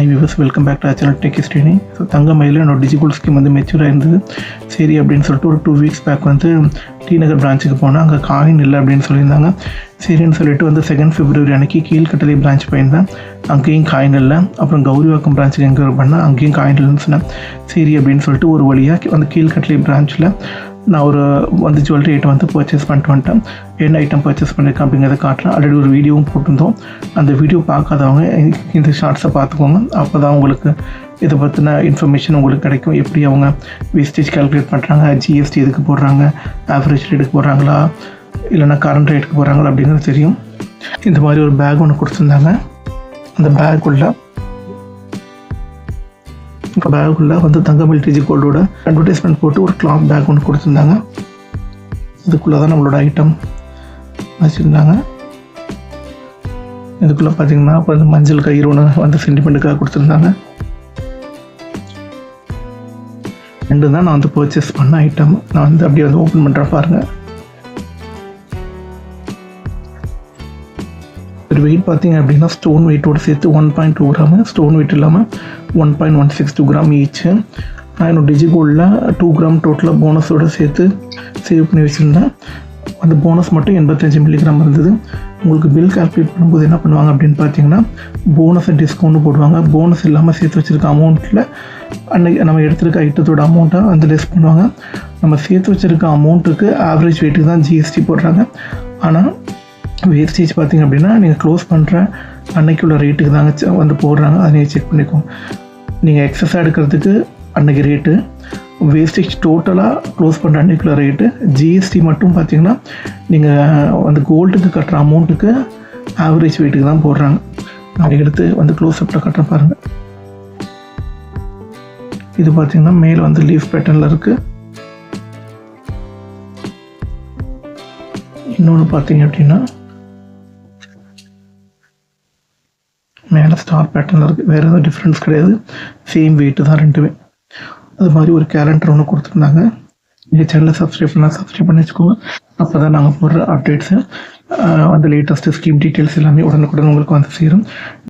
Hi viewers welcome back to channel tech ஹிஸ்ட்ரினி so தங்க மயிலில் என்னோட டிஜிட்டல் ஸ்கீம் வந்து மெச்சூராக இருந்தது சரி அப்படின்னு சொல்லிட்டு ஒரு டூ வீக்ஸ் பேக் வந்து டி நகர் பிரான்ச்சுக்கு போனேன். அங்கே காயின் இல்லை அப்படின்னு சொல்லியிருந்தாங்க. சரின்னு சொல்லிட்டு வந்து செகண்ட் ஃபிப்ரவரி அன்னைக்கு கீழ்கட்டளை பிரான்ச் போயிருந்தேன். அங்கேயும் காயின் இல்லை. அப்புறம் கௌரிவாக்கம் பிரான்ச்சுக்கு எங்கே பண்ணேன். அங்கேயும் காயின் இல்லைன்னு சொன்னேன். சரி அப்படின்னு சொல்லிட்டு ஒரு வழியாக வந்து கீழ்கட்டளை பிரான்ச்சில் நான் ஒரு வந்து ஜுவல்லரி ஐட்டம் வந்து பர்ச்சேஸ் பண்ணிட்டு வந்துட்டேன். என்ன ஐட்டம் பர்ச்சேஸ் பண்ணியிருக்கேன் அப்படிங்கிறத காட்டுறேன். ஆல்ரெடி ஒரு வீடியோவும் போட்டிருந்தோம். அந்த வீடியோ பார்க்காதவங்க இந்த ஷார்ட்ஸை பார்த்துக்கோங்க. அப்போ தான் உங்களுக்கு இதை பற்றின இன்ஃபர்மேஷன் உங்களுக்கு கிடைக்கும். எப்படி அவங்க வேஸ்டேஜ் கால்குலேட் பண்ணுறாங்க ஜிஎஸ்டி எதுக்கு போடுறாங்க ஆவரேஜ் ரேட்டுக்கு போடுறாங்களா இல்லைன்னா கரண்ட் ரேட்டுக்கு போகிறாங்களா அப்படிங்கிறது தெரியும். இந்த மாதிரி ஒரு பேக் ஒன்று கொடுத்துருந்தாங்க. அந்த பேக் உள்ள பேக்குள்ளே வந்து தங்கமல் டிஜி கோல்டோட அட்வர்டைஸ்மெண்ட் போட்டு ஒரு கிளாத் பேக் ஒன்று கொடுத்துருந்தாங்க. இதுக்குள்ளே தான் நம்மளோட ஐட்டம் வச்சுருந்தாங்க. இதுக்குள்ளே பார்த்தீங்கன்னா வந்து மஞ்சள் கயிறு ஒன்று வந்து சென்டிமெண்ட்டுக்காக கொடுத்துருந்தாங்க. ரெண்டு தான் நான் வந்து பர்ச்சேஸ் பண்ண ஐட்டம் நான் வந்து அப்படியே வந்து ஓப்பன் பண்ணுறேன் பாருங்கள் இதோட வெயிட் பார்த்தீங்க அப்படின்னா ஸ்டோன் வெயிட்டோடு சேர்த்து one point two gram. Stone weight இல்லாமல் one point one six two gram each நான் என்னோட டிஜிகோல்டில் டூ கிராம் டோட்டலாக போனஸோடு சேர்த்து சேவ் பண்ணி வச்சுருந்தேன். அந்த போனஸ் மட்டும் எண்பத்தஞ்சு மில்லிகிராம் இருந்தது. உங்களுக்கு பில் கால்குலேட் பண்ணும்போது என்ன பண்ணுவாங்க அப்படின்னு பார்த்தீங்கன்னா போனஸை டிஸ்கவுண்ட் போடுவாங்க. போனஸ் இல்லாமல் சேர்த்து வச்சுருக்க அமௌண்ட்டில் அன்னைக்கு நம்ம எடுத்திருக்க ஐட்டத்தோட அமௌண்ட்டை வந்து லெஸ் பண்ணுவாங்க. நம்ம சேர்த்து வச்சுருக்க அமௌண்ட்டுக்கு ஆவரேஜ் வெயிட்டுக்கு தான் ஜிஎஸ்டி போடுறாங்க. ஆனால் வேஸ்டேஜ் பார்த்தீங்க அப்படின்னா நீங்கள் க்ளோஸ் பண்ணுற அன்னைக்கு உள்ள ரேட்டுக்கு தாங்க செ- வந்து போடுறாங்க. அதை நீங்கள் செக் பண்ணிக்கோங்க. நீங்கள் எக்ஸஸாக எடுக்கிறதுக்கு அன்னைக்கு ரேட்டு வேஸ்டேஜ் டோட்டலாக க்ளோஸ் பண்ணுற அன்றைக்குள்ள ரேட்டு ஜிஎஸ்டி மட்டும் பார்த்தீங்கன்னா நீங்கள் வந்து கோல்டுக்கு கட்டுற அமௌண்ட்டுக்கு ஆவரேஜ் வெயிட்டுக்கு தான் போடுறாங்க. நான் எடுத்து வந்து க்ளோஸ் அப்பில் கட்டுற பாருங்கள் இது பார்த்திங்கன்னா மேலே வந்து லீஃப் பேட்டர்னில் இருக்குது இன்னொன்று பார்த்தீங்க அப்படின்னா மேலே ஸ்டார் பேட்டர்னில் இருக்குது வேறு எதுவும் டிஃப்ரென்ஸ் கிடையாது. சேம் வெயிட்டு தான் ரெண்டுமே. அது மாதிரி ஒரு கேலண்டர் ஒன்று கொடுத்துருந்தாங்க. எங்கள் சேனலை சப்ஸ்கிரைப் பண்ணால் சப்ஸ்கிரைப் பண்ணி வச்சுக்கோங்க. அப்போ தான் நாங்கள் போடுற அப்டேட்ஸு அந்த லேட்டஸ்ட்டு ஸ்கீம் டீட்டெயில்ஸ் எல்லாமே உடனுக்குடன் உங்களுக்கு வந்து சேரும்.